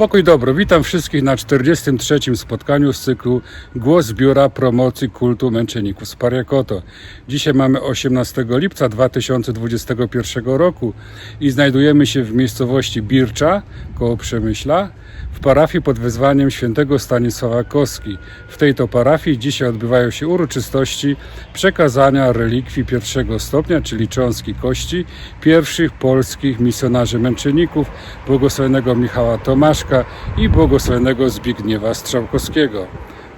Pokój dobro, witam wszystkich na 43. spotkaniu z cyklu Głos Biura Promocji Kultu Męczenników z Pariakoto. Dzisiaj mamy 18 lipca 2021 roku i znajdujemy się w miejscowości Bircza koło Przemyśla w parafii pod wezwaniem świętego Stanisława Koski. W tej to parafii dzisiaj odbywają się uroczystości przekazania relikwii pierwszego stopnia, czyli cząstki kości pierwszych polskich misjonarzy męczenników, błogosławionego Michała Tomaszka i błogosławionego Zbigniewa Strzałkowskiego.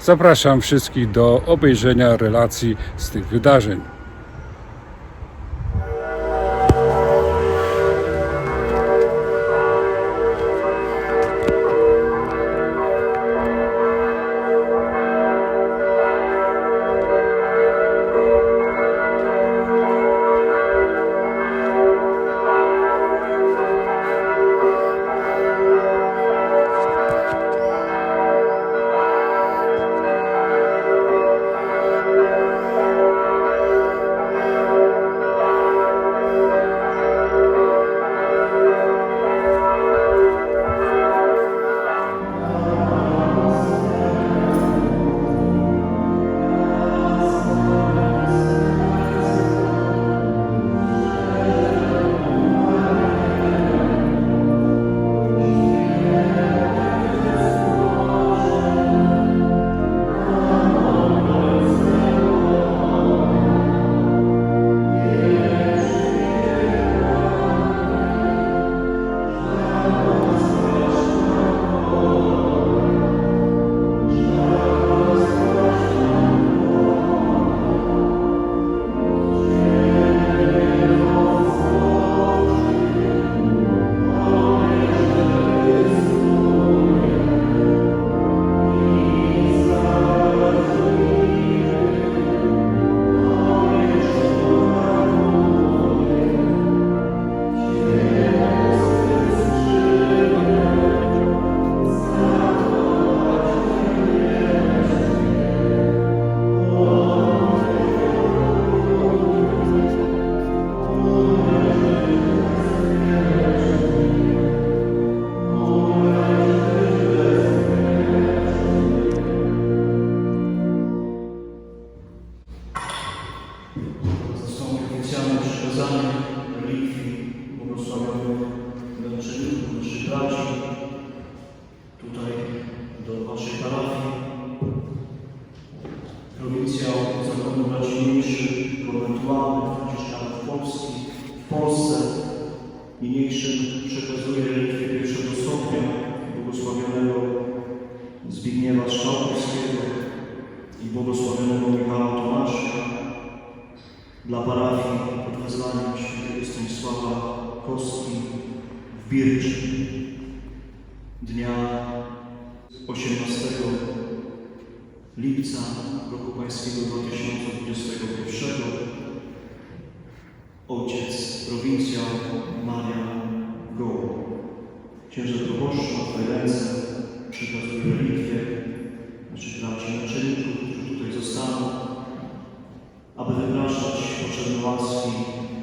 Zapraszam wszystkich do obejrzenia relacji z tych wydarzeń. Zostało oficjalne przekazanie relikwii błogosławionych męczenników, naszych braci tutaj do Waszej parafii. Prowincja Zakonu Braci Mniejszych, konwentualnych, Franciszkanów Polski, w Polsce niniejszym przekazuje relikwię pierwszego stopnia błogosławionego Zbigniewa Strzałkowskiego Birczy dnia 18 lipca roku pańskiego 2021 ojciec prowincjał Marian Goł. W tej ręce przekazuje relikwie naszych braci naczelników, którzy tutaj zostaną aby wypraszać potrzebne łaski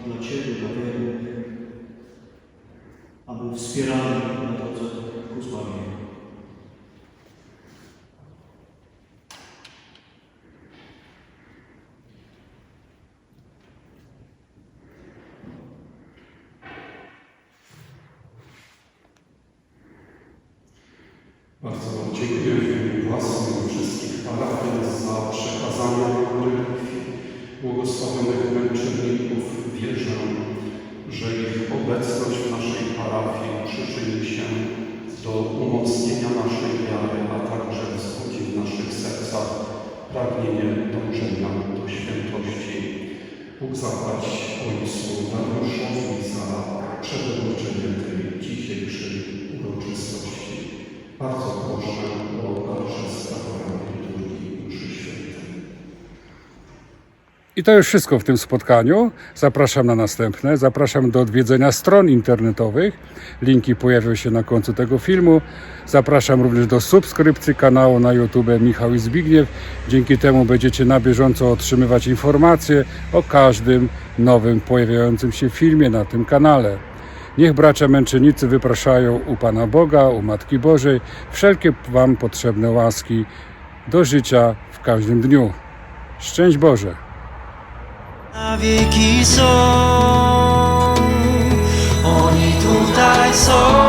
dla Ciebie, dla wiernych, aby wspierali na drodze ku zbawieniu. Bardzo Wam dziękuję w imieniu własnym wszystkich parafian pragnienie dążenia do świętości. Bóg zapłać Ojcu Dariuszowi za przedłożenie tej I to już wszystko w tym spotkaniu. Zapraszam na następne. Zapraszam do odwiedzenia stron internetowych. Linki pojawią się na końcu tego filmu. Zapraszam również do subskrypcji kanału na YouTube Michał i Zbigniew. Dzięki temu będziecie na bieżąco otrzymywać informacje o każdym nowym pojawiającym się filmie na tym kanale. Niech bracia męczennicy wypraszają u Pana Boga, u Matki Bożej wszelkie Wam potrzebne łaski do życia w każdym dniu. Szczęść Boże! Na wieki są. Oni tutaj są.